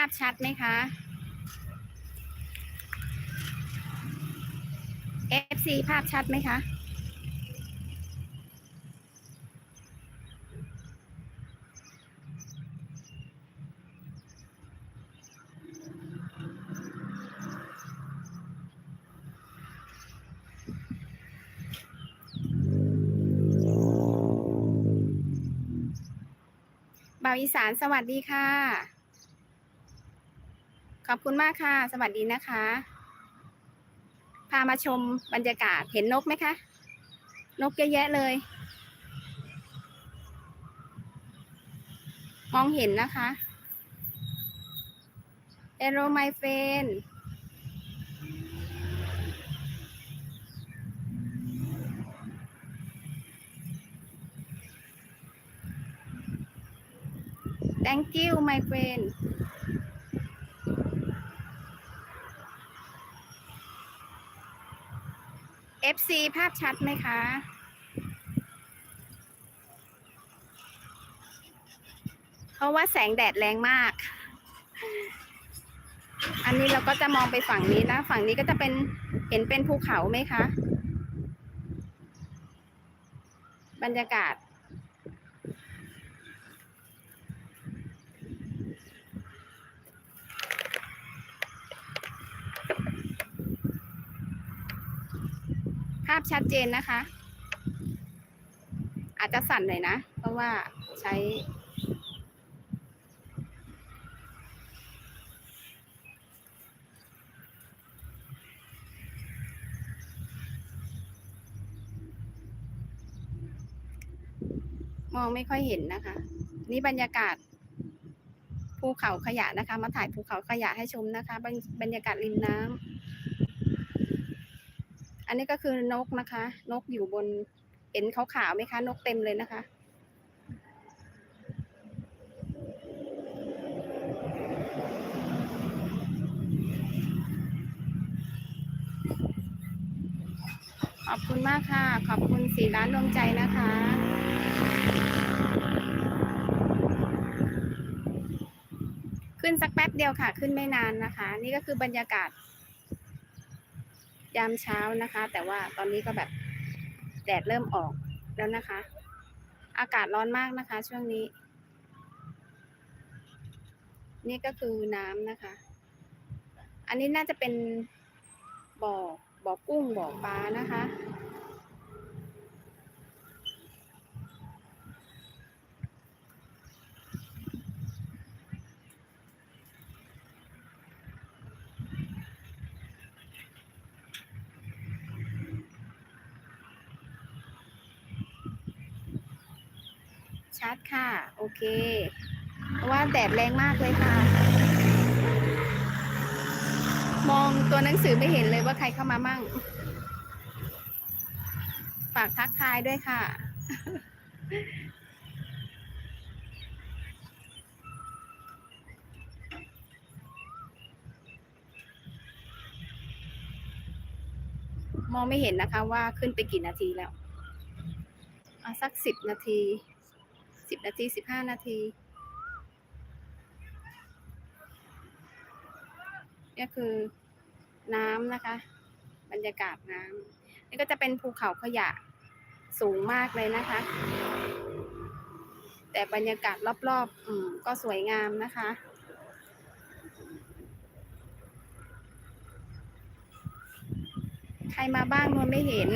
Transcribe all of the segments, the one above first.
าพชัดไหมคะ FC ภาพชัดไหมคะบ่าวอีสานสวัสดีค่ะ ขอบคุณมากค่ะ สวัสดีนะคะ พามาชมบรรยากาศเห็นนกไหมคะ นกเยอะแยะเลย มองเห็นนะคะ Hello my friend 'thank you my friend FC ภาพชัดไหมคะ เพราะว่าแสงแดดแรงมาก อันนี้เราก็จะมองไปฝั่งนี้นะ ฝั่งนี้ก็จะเป็นเห็นเป็นภูเขาไหมคะ บรรยากาศ ชัดเจนนะคะ อาจจะสั่นหน่อยนะ เพราะว่าใช้ มองไม่ค่อยเห็นนะคะ นี่บรรยากาศภูเขาขยะนะคะ มาถ่ายภูเขาขยะให้ชมนะคะ บรรบรรยากาศริมน้ำ อันนี้ก็คือนกนะคะ นกอยู่บนเห็นขาวๆไหมคะ นกเต็มเลยนะคะขอบคุณมากค่ะ ขอบคุณสีร้านดวงใจนะคะ ขึ้นสักแป๊บเดียวค่ะ ขึ้นไม่นานนะคะ นี่ก็คือบรรยากาศ ยามเช้านะคะ แต่ว่าตอนนี้ก็แบบแดดเริ่มออกแล้วนะคะ อากาศร้อนมากนะคะ ช่วงนี้ นี่ก็คือน้ำนะคะ อันนี้น่าจะเป็นบ่อบ่อกุ้งบ่อปลานะคะ ชัดค่ะ โอเค เพราะว่าแดดแรงมากเลยค่ะ มองตัวหนังสือไม่เห็นเลยว่าใครเข้ามามั่ง ฝากทักทายด้วยค่ะ มองไม่เห็นนะคะว่าขึ้นไปกี่นาทีแล้วสักสิบนาที สิบนาทีสิบห้านาทีนี่คือน้ำนะคะ บรรยากาศน้ำนี่ก็จะเป็นภูเขาขยะสูงมากเลยนะคะ แต่บรรยากาศรอบๆ อืมก็สวยงามนะคะใครมาบ้างนวลไม่เห็น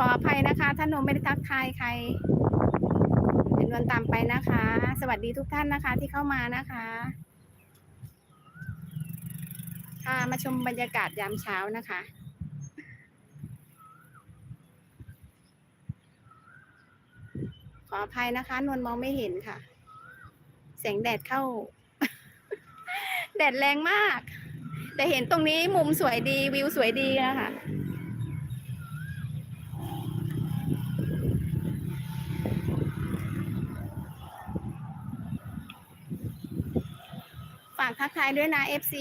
ขออภัยนะคะถ้านวลไม่ได้ทักทายใครเป็นวลตามไปนะคะ สวัสดีทุกท่านนะคะที่เข้ามานะคะ ค่ะมาชมบรรยากาศยามเช้านะคะขออภัยนะคะ นวลมองไม่เห็นค่ะ แสงแดดเข้า แดดแรงมาก แต่เห็นตรงนี้มุมสวยดีวิวสวยดีอะค่ะากทักทายด้วยนะ FC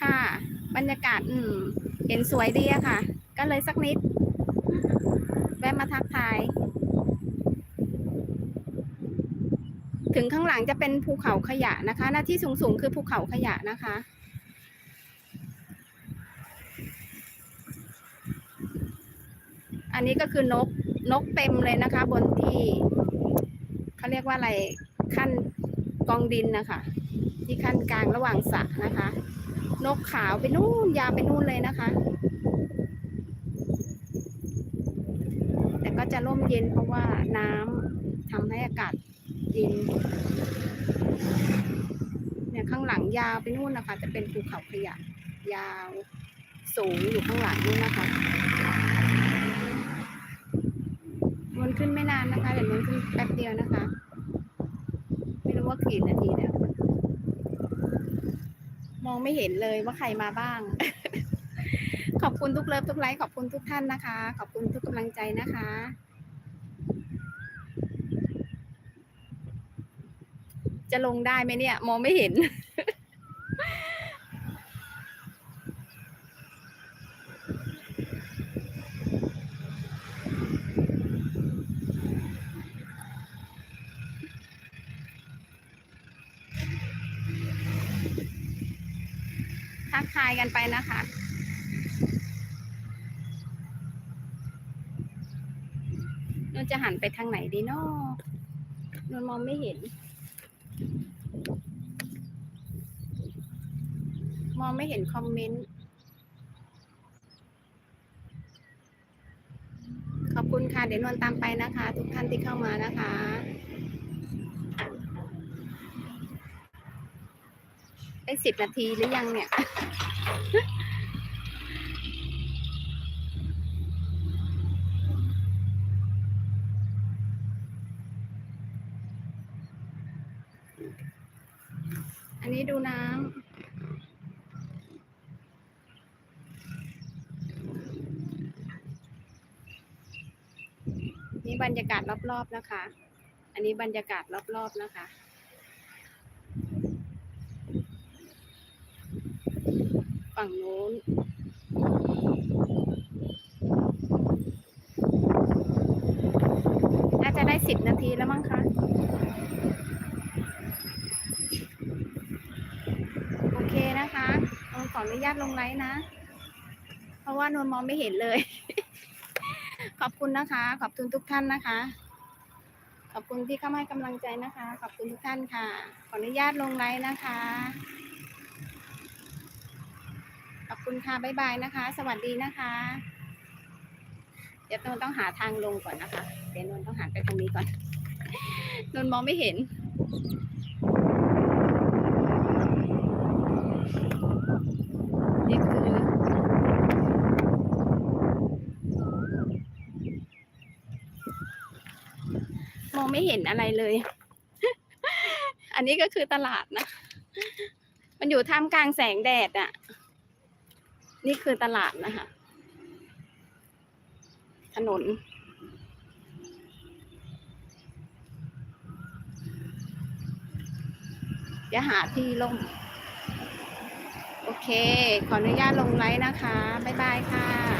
ค่ะ บรรยากาศอืม เห็นสวยดีอะค่ะ ก็เลยสักนิด แวะมาทักทาย ถึงข้างหลังจะเป็นภูเขาขยะนะคะ หน้าที่สูงๆคือภูเขาขยะนะคะ อันนี้ก็คือนกนกเต็มเลยนะคะ บนที่เขาเรียกว่าอะไร ขั้นกองดินนะคะ ที่ขั้นกลางระหว่างสระนะคะ นกขาวไปนู่นยาวไปนู่นเลยนะคะ แต่ก็จะร่มเย็นเพราะว่าน้ำทำให้อากาศเย็นเนี่ยข้างหลังยาวไปนู่นนะคะ จะเป็นภูเขาขยะยาวสูงอยู่ข้างหลังนู่นนะคะมันขึ้นไม่นานนะคะเดี๋ยวมันขึ้นแป๊บเดียวนะคะ ว่ากี่นาทีแล้ว มองไม่เห็นเลยว่าใครมาบ้าง ขอบคุณทุกเลิฟทุกไลค์ขอบคุณทุกท่านนะคะ ขอบคุณทุกกำลังใจนะคะจะลงได้ไหมเนี่ย มองไม่เห็นายกันไปนะคะนนจะหันไปทางไหนดีนาะนนมองไม่เห็น มองไม่เห็นคอมเมนต์ ขอบคุณค่ะ เดี๋ยวนวลตามไปนะคะ ทุกท่านที่เข้ามานะคะได้สิบนาทีหรือยังเนี่ย อันนี้ดูน้ำนี่บรรยากาศรอบๆนะคะ อันนี้บรรยากาศรอบๆนะคะ ฝั่งนู้นน่าจะได้สิบนาทีแล้วมั้งคะโอเคนะคะนนขออนุญาตลงไลน์นะ เพราะว่านนมองไม่เห็นเลย ขอบคุณนะคะ ขอบคุณทุกท่านนะคะ ขอบคุณที่เข้ามาให้กำลังใจนะคะ ขอบคุณทุกท่านค่ะ ขออนุญาตลงไลน์นะคะ คุณค่ะบ๊ายบายนะคะ สวัสดีนะคะ เดี๋ยวนนต้องหาทางลงก่อนนะคะ เดี๋ยวนนต้องหันไปตรงนี้ก่อนนนมองไม่เห็นนี่คือมองไม่เห็นอะไรเลย อันนี้ก็คือตลาดนะ มันอยู่ท่ามกลางแสงแดดอะ นี่คือตลาดนะคะ ถนน จะหาที่ลง โอเค ขออนุญาตลงไลน์นะคะ บ๊ายบายค่ะ